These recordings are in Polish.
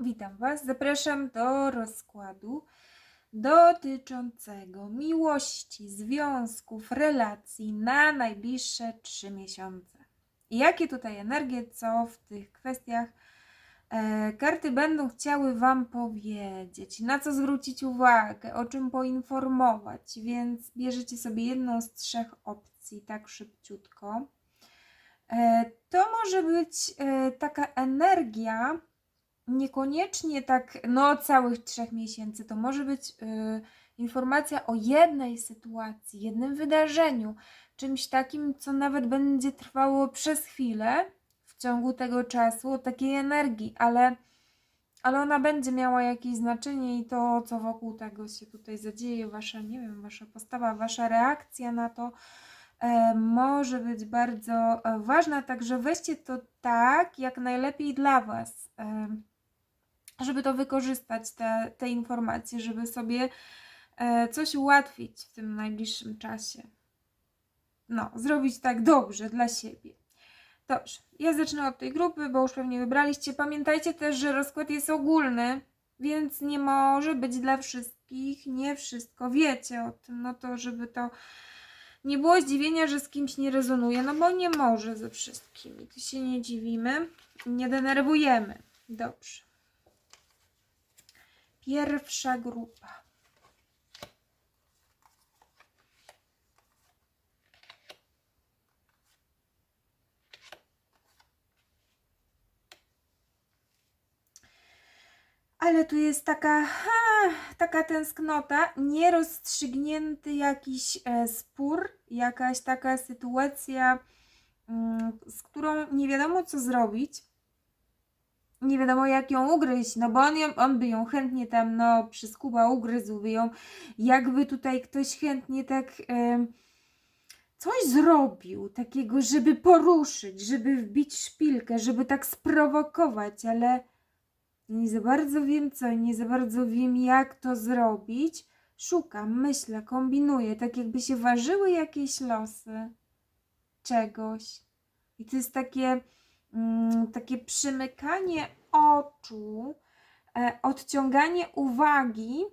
Witam Was. Zapraszam do rozkładu dotyczącego miłości, związków, relacji na najbliższe trzy miesiące. I jakie tutaj energie, co w tych kwestiach e, karty będą chciały Wam powiedzieć, na co zwrócić uwagę, o czym poinformować, więc bierzecie sobie jedną z trzech opcji tak szybciutko. E, to może być e, taka energia, niekoniecznie tak no całych trzech miesięcy. To może być y, informacja o jednej sytuacji, jednym wydarzeniu, czymś takim, co nawet będzie trwało przez chwilę w ciągu tego czasu, takiej energii, ale, ale ona będzie miała jakieś znaczenie i to, co wokół tego się tutaj zadzieje, wasza, nie wiem, wasza postawa, wasza reakcja na to, e, może być bardzo e, ważna, także weźcie to tak, jak najlepiej dla Was. Żeby to wykorzystać, te, te informacje, żeby sobie e, coś ułatwić w tym najbliższym czasie. No, zrobić tak dobrze dla siebie. Dobrze, ja zacznę od tej grupy, bo już pewnie wybraliście. Pamiętajcie też, że rozkład jest ogólny, więc nie może być dla wszystkich, nie wszystko wiecie o tym, no to żeby to nie było zdziwienia, że z kimś nie rezonuje, no bo nie może ze wszystkimi. To się nie dziwimy, nie denerwujemy. Dobrze. Pierwsza grupa. Ale tu jest taka, ha, taka tęsknota, nierozstrzygnięty jakiś e, spór, jakaś taka sytuacja, mm, z którą nie wiadomo co zrobić nie wiadomo jak ją ugryźć, no bo on, ją, on by ją chętnie tam, no, przyskuba, ugryzłby ją, jakby tutaj ktoś chętnie tak e, coś zrobił, takiego, żeby poruszyć, żeby wbić szpilkę, żeby tak sprowokować, ale nie za bardzo wiem co, nie za bardzo wiem jak to zrobić. Szukam, myślę, kombinuję, tak jakby się ważyły jakieś losy czegoś. I to jest takie takie przymykanie oczu, e, odciąganie uwagi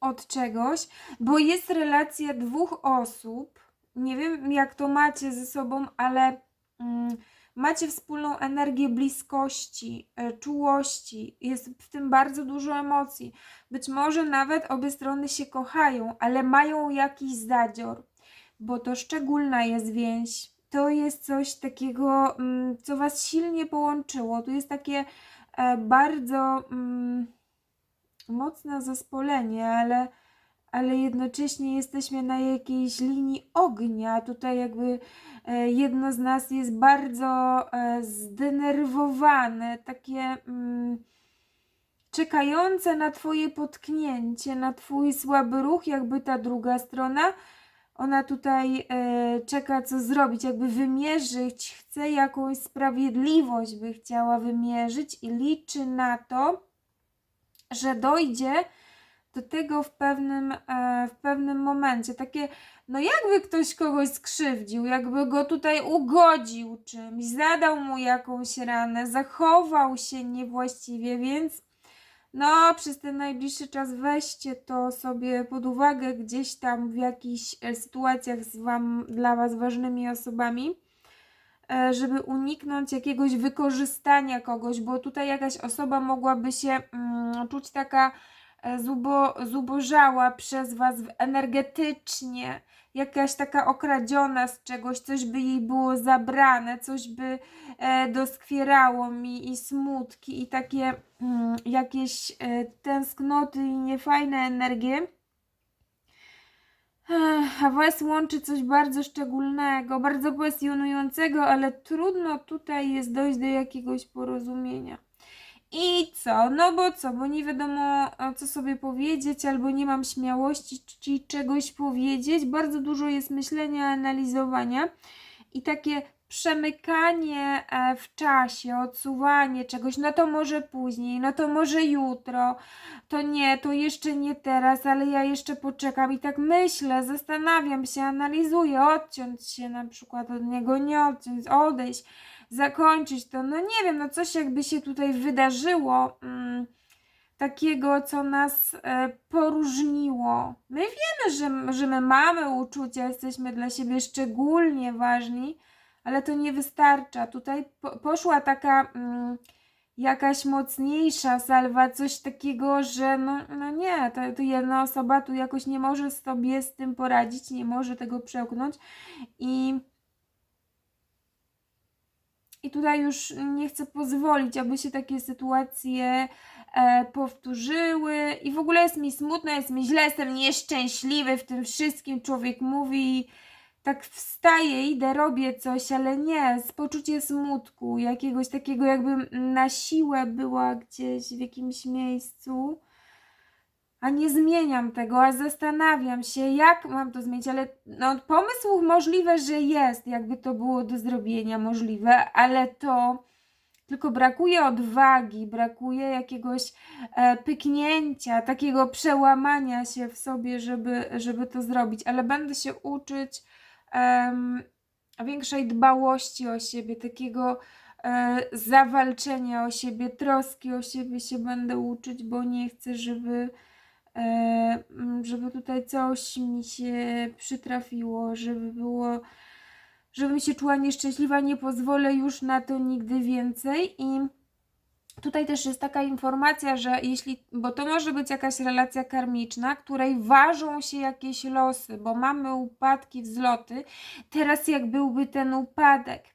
od czegoś, bo jest relacja dwóch osób. Nie wiem, jak to macie ze sobą, ale mm, macie wspólną energię bliskości, e, czułości. Jest w tym bardzo dużo emocji. Być może nawet obie strony się kochają, ale mają jakiś zadzior, bo to szczególna jest więź to jest coś takiego, mm, co Was silnie połączyło. Tu jest takie e, bardzo mm, mocne zespolenie, ale, ale jednocześnie jesteśmy na jakiejś linii ognia. Tutaj jakby e, jedno z nas jest bardzo e, zdenerwowane, takie mm, czekające na Twoje potknięcie, na Twój słaby ruch, jakby ta druga strona ona tutaj e, czeka, co zrobić, jakby wymierzyć, chce jakąś sprawiedliwość, by chciała wymierzyć i liczy na to, że dojdzie do tego w pewnym, e, w pewnym momencie. Takie, no jakby ktoś kogoś skrzywdził, jakby go tutaj ugodził czymś, zadał mu jakąś ranę, zachował się niewłaściwie, więc no, przez ten najbliższy czas weźcie to sobie pod uwagę gdzieś tam w jakichś e, sytuacjach z wam, dla Was ważnymi osobami, e, żeby uniknąć jakiegoś wykorzystania kogoś, bo tutaj jakaś osoba mogłaby się mm, czuć taka e, zubo, zubożała przez Was energetycznie, jakaś taka okradziona z czegoś, coś by jej było zabrane, coś by e, doskwierało mi i smutki i takie mm, jakieś e, tęsknoty i niefajne energie. A Was łączy coś bardzo szczególnego, bardzo pasjonującego, ale trudno tutaj jest dojść do jakiegoś porozumienia. I co? No bo co? Bo nie wiadomo, co sobie powiedzieć, albo nie mam śmiałości ci czegoś powiedzieć. Bardzo dużo jest myślenia, analizowania i takie przemykanie e, w czasie, odsuwanie czegoś, no to może później, no to może jutro, to nie, to jeszcze nie teraz, ale ja jeszcze poczekam i tak myślę, zastanawiam się, analizuję, odciąć się na przykład od niego, nie odciąć, odejść zakończyć to. No nie wiem, no coś jakby się tutaj wydarzyło. Mm, takiego, co nas e, poróżniło. My wiemy, że, że my mamy uczucia, jesteśmy dla siebie szczególnie ważni, ale to nie wystarcza. Tutaj po, poszła taka mm, jakaś mocniejsza salwa, coś takiego, że no, no nie, to, to jedna osoba tu jakoś nie może sobie z tym poradzić, nie może tego przełknąć i i tutaj już nie chcę pozwolić, aby się takie sytuacje e, powtórzyły. I w ogóle jest mi smutno, jest mi źle, jestem nieszczęśliwy w tym wszystkim. Człowiek mówi, tak wstaję, idę, robię coś, ale nie, z poczucie smutku, jakiegoś takiego, jakbym na siłę była gdzieś w jakimś miejscu a nie zmieniam tego, a zastanawiam się, jak mam to zmienić, ale no, pomysł możliwe, że jest, jakby to było do zrobienia możliwe, ale to tylko brakuje odwagi, brakuje jakiegoś e, pyknięcia, takiego przełamania się w sobie, żeby, żeby to zrobić, ale będę się uczyć em, większej dbałości o siebie, takiego e, zawalczenia o siebie, troski o siebie się będę uczyć, bo nie chcę, żeby żeby tutaj coś mi się przytrafiło, żeby było, żebym się czuła nieszczęśliwa, nie pozwolę już na to nigdy więcej i Tutaj też jest taka informacja, że jeśli, bo to może być jakaś relacja karmiczna, której ważą się jakieś losy, bo mamy upadki, wzloty. Teraz jak byłby ten upadek,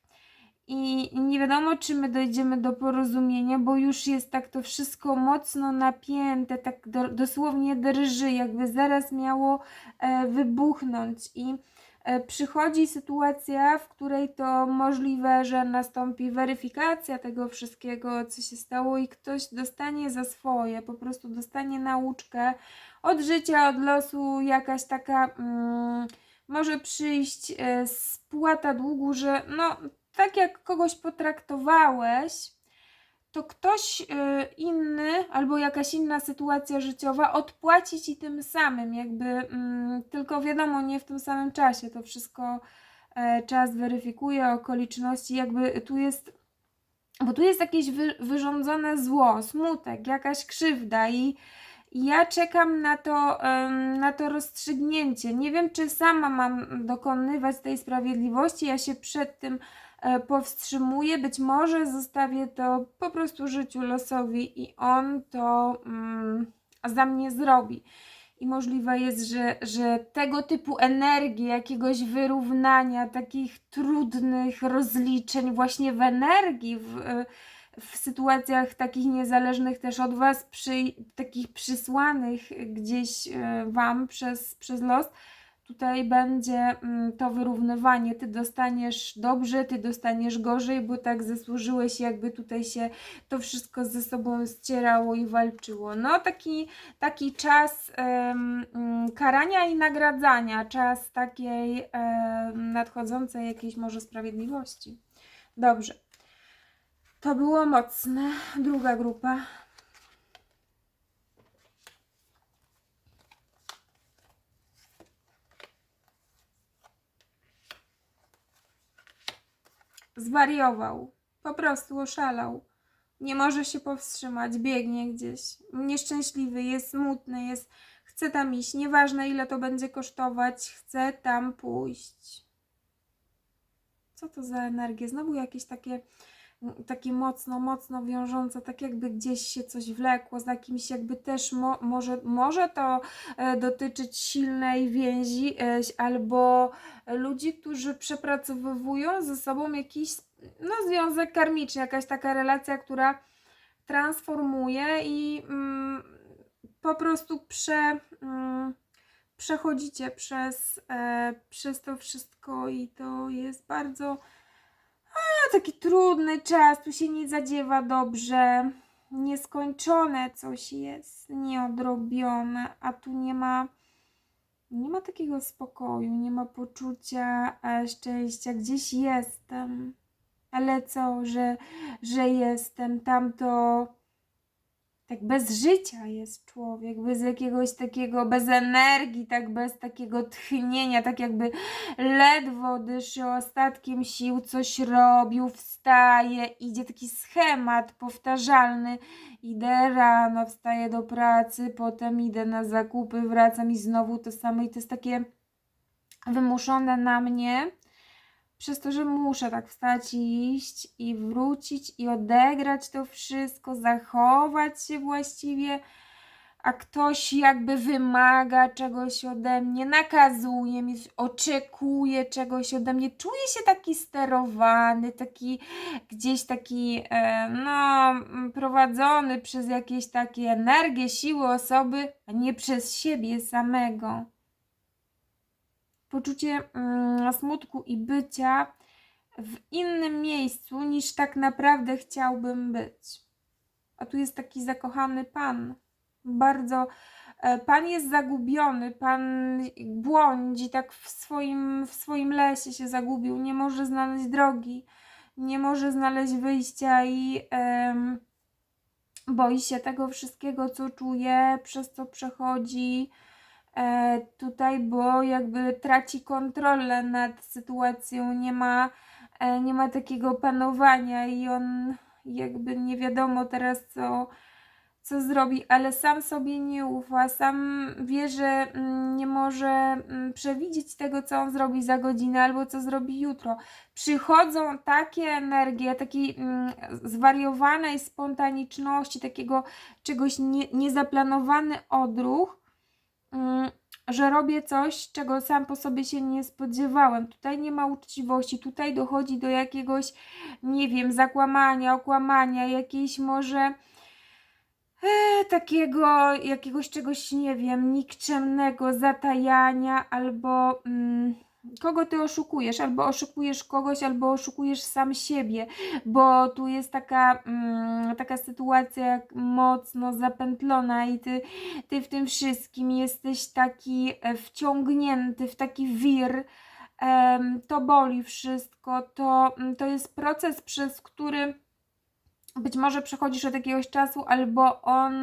i nie wiadomo, czy my dojdziemy do porozumienia, bo już jest tak to wszystko mocno napięte, tak do, dosłownie drży, jakby zaraz miało e, wybuchnąć. I e, przychodzi sytuacja, w której to możliwe, że nastąpi weryfikacja tego wszystkiego, co się stało, i ktoś dostanie za swoje, po prostu dostanie nauczkę od życia, od losu, jakaś taka. Mm, może przyjść e, spłata długu, że no tak jak kogoś potraktowałeś, to ktoś y, inny albo jakaś inna sytuacja życiowa odpłaci ci tym samym, jakby mm, tylko wiadomo, nie w tym samym czasie. To wszystko e, czas weryfikuje, okoliczności, jakby tu jest, bo tu jest jakieś wy, wyrządzone zło, smutek, jakaś krzywda i ja czekam na to, na to rozstrzygnięcie. Nie wiem, czy sama mam dokonywać tej sprawiedliwości. Ja się przed tym powstrzymuję. Być może zostawię to po prostu życiu losowi i on to mm, za mnie zrobi. I możliwe jest, że, że tego typu energii, jakiegoś wyrównania, takich trudnych rozliczeń, właśnie w energii, w, w sytuacjach takich niezależnych też od Was, przy, takich przysłanych gdzieś e, Wam przez, przez los, tutaj będzie mm, to wyrównywanie. Ty dostaniesz dobrze, ty dostaniesz gorzej, bo tak zasłużyłeś, jakby tutaj się to wszystko ze sobą ścierało i walczyło. No, taki, taki czas um, karania i nagradzania, czas takiej um, nadchodzącej jakiejś może sprawiedliwości. Dobrze. To było mocne. Druga grupa. Zwariował. Po prostu oszalał. Nie może się powstrzymać, biegnie gdzieś. Nieszczęśliwy, jest smutny, jest. Chce tam iść, nieważne ile to będzie kosztować, chce tam pójść. Co to za energie? Znowu jakieś takie takie mocno, mocno wiążące, tak jakby gdzieś się coś wlekło z jakimś jakby też mo, może, może to e, dotyczyć silnej więzi e, albo ludzi, którzy przepracowywują ze sobą jakiś no, związek karmiczny, jakaś taka relacja, która transformuje i mm, po prostu prze, mm, przechodzicie przez, e, przez to wszystko i to jest bardzo taki trudny czas, tu się nie zadziewa dobrze. Nieskończone coś jest, nieodrobione, a tu nie ma nie ma takiego spokoju, nie ma poczucia e, szczęścia. Gdzieś jestem, ale co, że, że jestem, tamto, tak bez życia jest człowiek, bez jakiegoś takiego, bez energii, tak bez takiego tchnienia, tak jakby ledwo dyszy ostatkiem sił, coś robił, wstaje, idzie taki schemat powtarzalny. Idę rano, wstaję do pracy, potem idę na zakupy, wracam i znowu to samo i to jest takie wymuszone na mnie przez to, że muszę tak wstać i iść i wrócić i odegrać to wszystko, zachować się właściwie, a ktoś jakby wymaga czegoś ode mnie, nakazuje mi, oczekuje czegoś ode mnie. Czuję się taki sterowany, taki gdzieś taki e, no, prowadzony przez jakieś takie energie, siły osoby, a nie przez siebie samego poczucie mm, smutku i bycia w innym miejscu niż tak naprawdę chciałbym być. A tu jest taki zakochany pan. Bardzo. e, Pan jest zagubiony, pan błądzi, tak w swoim, w swoim lesie się zagubił, nie może znaleźć drogi, nie może znaleźć wyjścia i em, boi się tego wszystkiego, co czuje, przez co przechodzi tutaj, bo jakby traci kontrolę nad sytuacją, nie ma, e, nie ma takiego panowania i on jakby nie wiadomo teraz co, co zrobi, ale sam sobie nie ufa, sam wie, że mm, nie może mm, przewidzieć tego, co on zrobi za godzinę albo co zrobi jutro. Przychodzą takie energie, takiej mm, zwariowanej spontaniczności, takiego czegoś nie, niezaplanowany odruch, że robię coś, czego sam po sobie się nie spodziewałem. Tutaj nie ma uczciwości, tutaj dochodzi do jakiegoś, nie wiem, zakłamania, okłamania, jakiejś może e, takiego, jakiegoś czegoś, nie wiem, nikczemnego zatajania albo. Mm, kogo ty oszukujesz, albo oszukujesz kogoś, albo oszukujesz sam siebie, bo tu jest taka, mm, taka sytuacja mocno zapętlona i ty, ty w tym wszystkim jesteś taki e, wciągnięty w taki wir. em, To boli wszystko, to, mm, to jest proces, przez który być może przechodzisz od jakiegoś czasu, albo on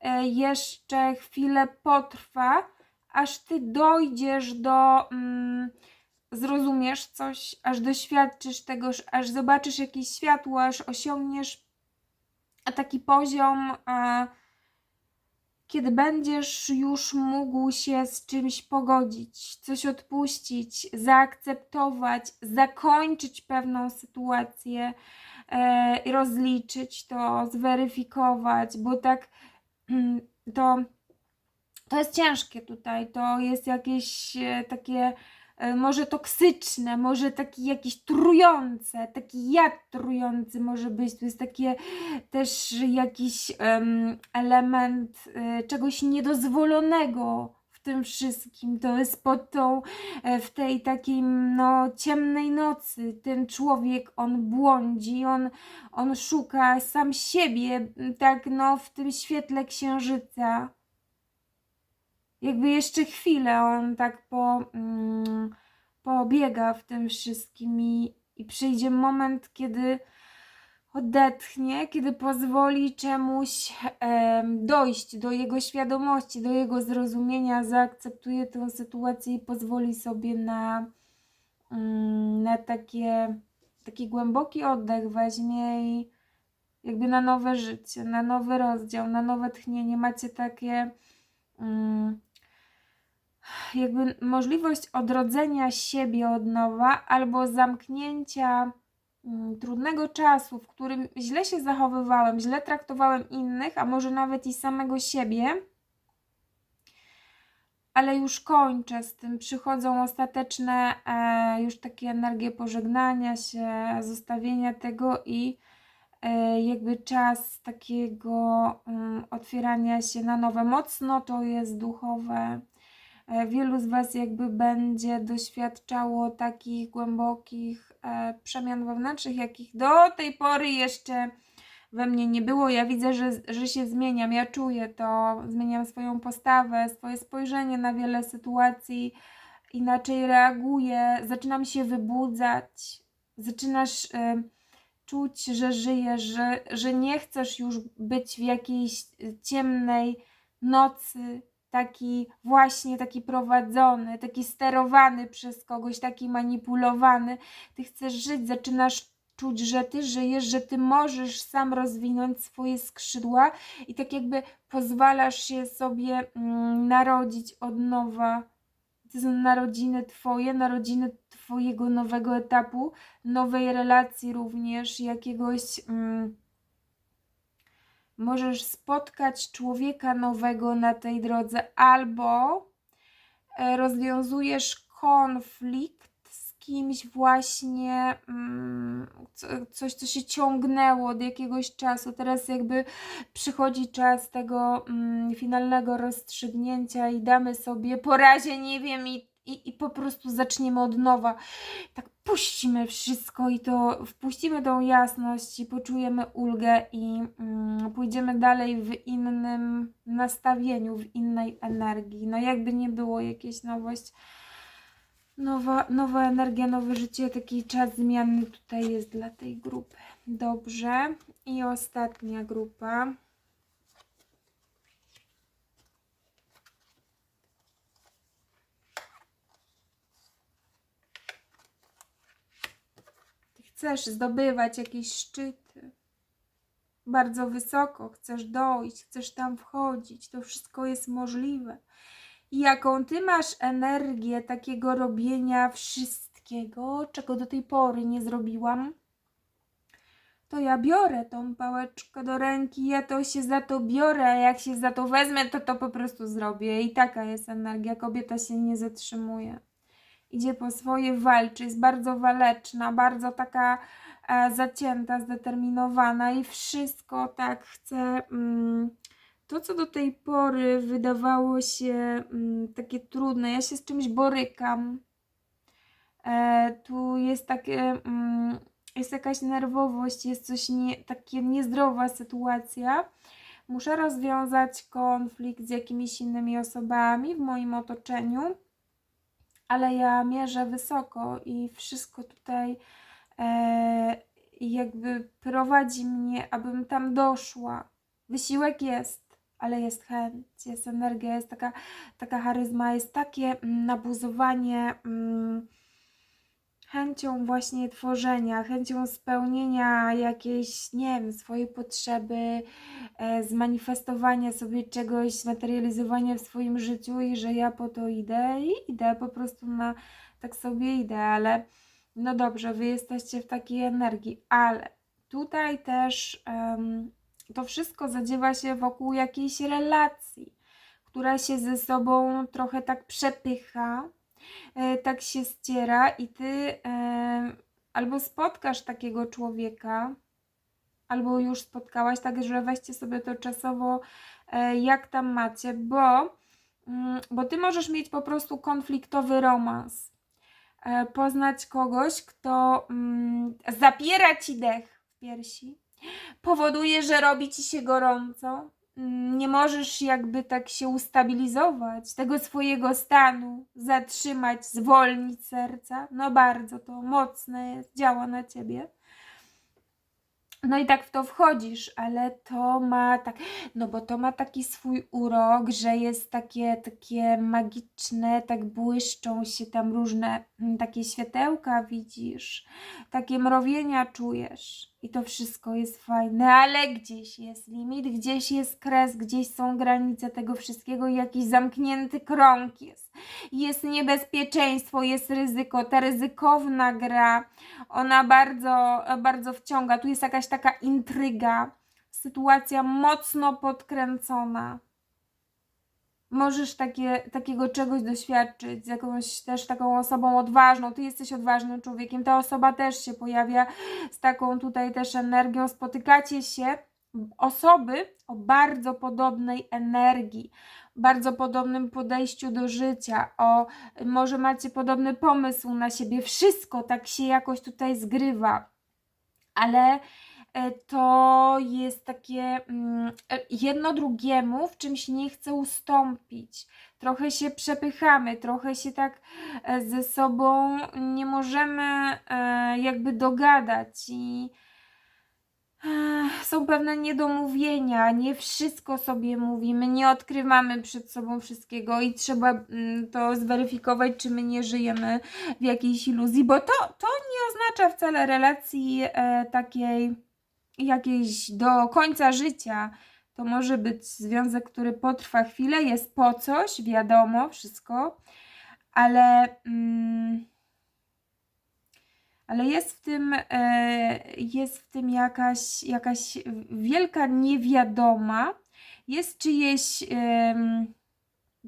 e, jeszcze chwilę potrwa, aż ty dojdziesz do, mm, zrozumiesz coś, aż doświadczysz tego, aż zobaczysz jakieś światło, aż osiągniesz taki poziom, kiedy będziesz już mógł się z czymś pogodzić, coś odpuścić, zaakceptować, zakończyć pewną sytuację, e, rozliczyć to, zweryfikować, bo tak mm, to to jest ciężkie tutaj, to jest jakieś e, takie e, może toksyczne, może taki jakieś trujące, taki jad trujący może być, to jest takie też jakiś um, element e, czegoś niedozwolonego w tym wszystkim, to jest pod tą, w tej takiej no ciemnej nocy, ten człowiek, on błądzi, on, on szuka sam siebie, tak no w tym świetle księżyca jakby jeszcze chwilę on tak po, mm, pobiega w tym wszystkim i, i przyjdzie moment, kiedy odetchnie, kiedy pozwoli czemuś em, dojść do jego świadomości, do jego zrozumienia, zaakceptuje tę sytuację i pozwoli sobie na, mm, na takie, taki głęboki oddech, weźmie i jakby na nowe życie, na nowy rozdział, na nowe tchnienie. Macie takie. Mm, jakby możliwość odrodzenia siebie od nowa albo zamknięcia mm, trudnego czasu, w którym źle się zachowywałem, źle traktowałem innych, a może nawet i samego siebie. Ale już kończę z tym, przychodzą ostateczne e, już takie energie pożegnania się, zostawienia tego i e, jakby czas takiego mm, otwierania się na nowe. Mocno to jest duchowe wielu z Was jakby będzie doświadczało takich głębokich e, przemian wewnętrznych, jakich do tej pory jeszcze we mnie nie było. Ja widzę, że, że się zmieniam, ja czuję to, zmieniam swoją postawę, swoje spojrzenie na wiele sytuacji, inaczej reaguję, zaczynam się wybudzać, zaczynasz y, czuć, że żyjesz, że, że nie chcesz już być w jakiejś ciemnej nocy, taki właśnie taki prowadzony, taki sterowany przez kogoś, taki manipulowany. Ty chcesz żyć, zaczynasz czuć, że ty żyjesz, że ty możesz sam rozwinąć swoje skrzydła i tak jakby pozwalasz się sobie mm, narodzić od nowa. To są narodziny twoje, narodziny twojego nowego etapu, nowej relacji również, jakiegoś. Mm, możesz spotkać człowieka nowego na tej drodze, albo e, rozwiązujesz konflikt z kimś właśnie, mm, co, coś, co się ciągnęło od jakiegoś czasu. Teraz jakby przychodzi czas tego mm, finalnego rozstrzygnięcia i damy sobie po razie, nie wiem, i, i, i po prostu zaczniemy od nowa. Tak puścimy wszystko i to wpuścimy tą jasność i poczujemy ulgę i mm, pójdziemy dalej w innym nastawieniu, w innej energii. No jakby nie było jakieś nowość, nowa, nowa energia, nowe życie, taki czas zmiany tutaj jest dla tej grupy. Dobrze. I ostatnia grupa. Chcesz zdobywać jakieś szczyty. Bardzo wysoko chcesz dojść, chcesz tam wchodzić. To wszystko jest możliwe. I jaką ty masz energię takiego robienia wszystkiego, czego do tej pory nie zrobiłam, to ja biorę tą pałeczkę do ręki, ja to się za to biorę, a jak się za to wezmę, to to po prostu zrobię. I taka jest energia. Kobieta się nie zatrzymuje idzie po swoje, walczy, jest bardzo waleczna, bardzo taka e, zacięta, zdeterminowana i wszystko tak chce. Mm, to, co do tej pory wydawało się mm, takie trudne, ja się z czymś borykam. E, tu jest takie, mm, jest jakaś nerwowość, jest coś nie, takie niezdrowa sytuacja. Muszę rozwiązać konflikt z jakimiś innymi osobami w moim otoczeniu ale ja mierzę wysoko i wszystko tutaj e, jakby prowadzi mnie, abym tam doszła. Wysiłek jest, ale jest chęć, jest energia, jest taka, taka charyzma, jest takie mm, nabuzowanie. Mm, chęcią właśnie tworzenia, chęcią spełnienia jakiejś, nie wiem, swojej potrzeby, e, zmanifestowania sobie czegoś, zmaterializowania w swoim życiu i że ja po to idę i idę po prostu na, tak sobie idę, ale no dobrze, wy jesteście w takiej energii, ale tutaj też um, to wszystko zadziewa się wokół jakiejś relacji, która się ze sobą trochę tak przepycha, tak się ściera i ty e, albo spotkasz takiego człowieka, albo już spotkałaś, tak że weźcie sobie to czasowo, e, jak tam macie, bo, mm, bo ty możesz mieć po prostu konfliktowy romans. Poznać kogoś, kto mm, zapiera ci dech w piersi, powoduje, że robi ci się gorąco, nie możesz jakby tak się ustabilizować, tego swojego stanu, zatrzymać, zwolnić serca. No bardzo to mocne jest, działa na ciebie. No i tak w to wchodzisz, ale to ma tak, no bo to ma taki swój urok, że jest takie, takie magiczne, tak błyszczą się tam różne mm, takie światełka, widzisz, takie mrowienia czujesz i to wszystko jest fajne, ale gdzieś jest limit, gdzieś jest kres, gdzieś są granice tego wszystkiego i jakiś zamknięty krąg jest. Jest niebezpieczeństwo, jest ryzyko, ta ryzykowna gra, ona bardzo, bardzo wciąga. Tu jest jakaś taka intryga, sytuacja mocno podkręcona. Możesz takie, takiego czegoś doświadczyć z jakąś też taką osobą odważną. Ty jesteś odważnym człowiekiem, ta osoba też się pojawia z taką tutaj też energią. Spotykacie się osoby o bardzo podobnej energii, bardzo podobnym podejściu do życia, o może macie podobny pomysł na siebie. Wszystko tak się jakoś tutaj zgrywa, ale to jest takie mm, e, jedno drugiemu w czymś nie chce ustąpić. Trochę się przepychamy, trochę się tak e, ze sobą nie możemy jakby dogadać i Są pewne niedomówienia, nie wszystko sobie mówimy, nie odkrywamy przed sobą wszystkiego i trzeba mm, to zweryfikować, czy my nie żyjemy w jakiejś iluzji, bo to, to nie oznacza wcale relacji e, takiej jakiejś do końca życia. To może być związek, który potrwa chwilę, jest po coś, wiadomo, wszystko, ale. Mm, ale jest w tym, e, jest w tym jakaś, jakaś wielka niewiadoma, jest czyjeś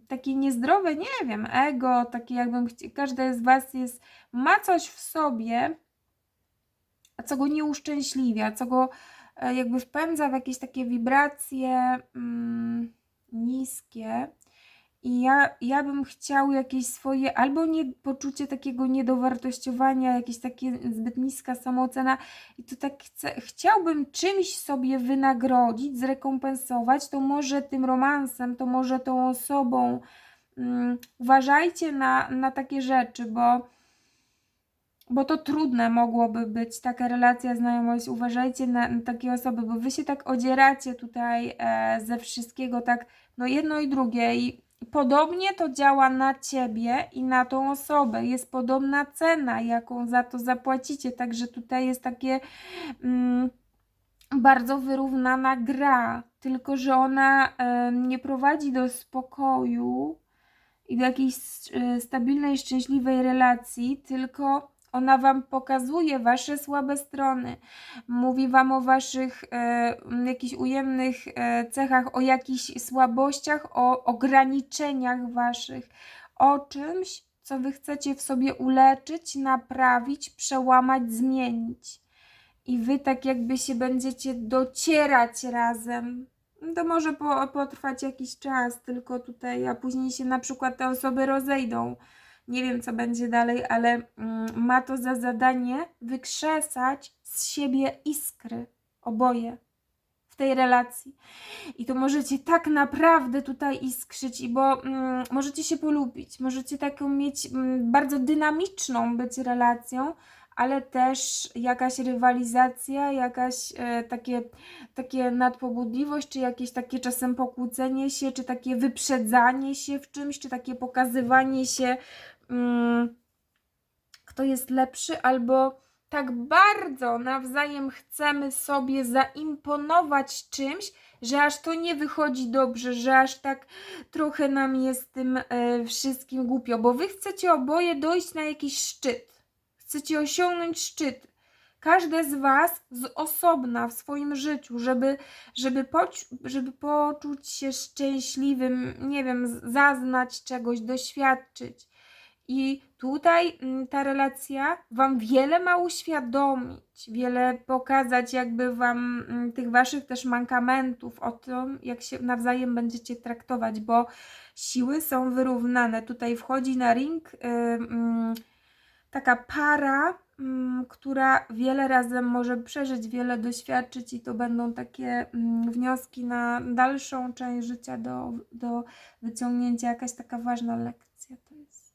takie niezdrowe, nie wiem, ego, takie jakbym, każde z Was jest, ma coś w sobie, co go nie uszczęśliwia, co go e, jakby wpędza w jakieś takie wibracje mm, niskie. I ja, ja bym chciał jakieś swoje, albo nie, poczucie takiego niedowartościowania, jakieś takie zbyt niska samoocena. I to tak chcę, chciałbym czymś sobie wynagrodzić, zrekompensować, to może tym romansem, to może tą osobą. Mm, uważajcie na, na takie rzeczy, bo bo to trudne mogłoby być taka relacja, znajomość. Uważajcie na, na takie osoby, bo wy się tak odzieracie tutaj e, ze wszystkiego, tak, no jedno i drugie. I podobnie to działa na ciebie i na tą osobę. Jest podobna cena, jaką za to zapłacicie. Także tutaj jest takie. Mm, bardzo wyrównana gra, tylko że ona e, nie prowadzi do spokoju i do jakiejś e, stabilnej, szczęśliwej relacji, tylko ona Wam pokazuje Wasze słabe strony, mówi Wam o Waszych e, jakichś ujemnych e, cechach, o jakichś słabościach, o ograniczeniach Waszych, o czymś, co Wy chcecie w sobie uleczyć, naprawić, przełamać, zmienić. I Wy tak jakby się będziecie docierać razem. To może po, potrwać jakiś czas, tylko tutaj, a później się na przykład te osoby rozejdą. Nie wiem, co będzie dalej, ale mm, ma to za zadanie wykrzesać z siebie iskry, oboje, w tej relacji. I to możecie tak naprawdę tutaj iskrzyć, i bo mm, możecie się polubić, możecie taką mieć mm, bardzo dynamiczną być relacją, ale też jakaś rywalizacja, jakaś e, takie, takie nadpobudliwość, czy jakieś takie czasem pokłócenie się, czy takie wyprzedzanie się w czymś, czy takie pokazywanie się, kto jest lepszy, albo tak bardzo nawzajem chcemy sobie zaimponować czymś, że aż to nie wychodzi dobrze, że aż tak trochę nam jest tym e, wszystkim głupio, bo wy chcecie oboje dojść na jakiś szczyt. Chcecie osiągnąć szczyt. Każde z Was z osobna w swoim życiu, żeby, żeby, poć, żeby poczuć się szczęśliwym, nie wiem, zaznać czegoś, doświadczyć. I tutaj mm, ta relacja Wam wiele ma uświadomić, wiele pokazać, jakby Wam mm, tych Waszych też mankamentów, o tym, jak się nawzajem będziecie traktować, bo siły są wyrównane. Tutaj wchodzi na ring. Yy, mm, taka para, która wiele razem może przeżyć, wiele doświadczyć, i to będą takie wnioski na dalszą część życia do, do wyciągnięcia, jakaś taka ważna lekcja to jest.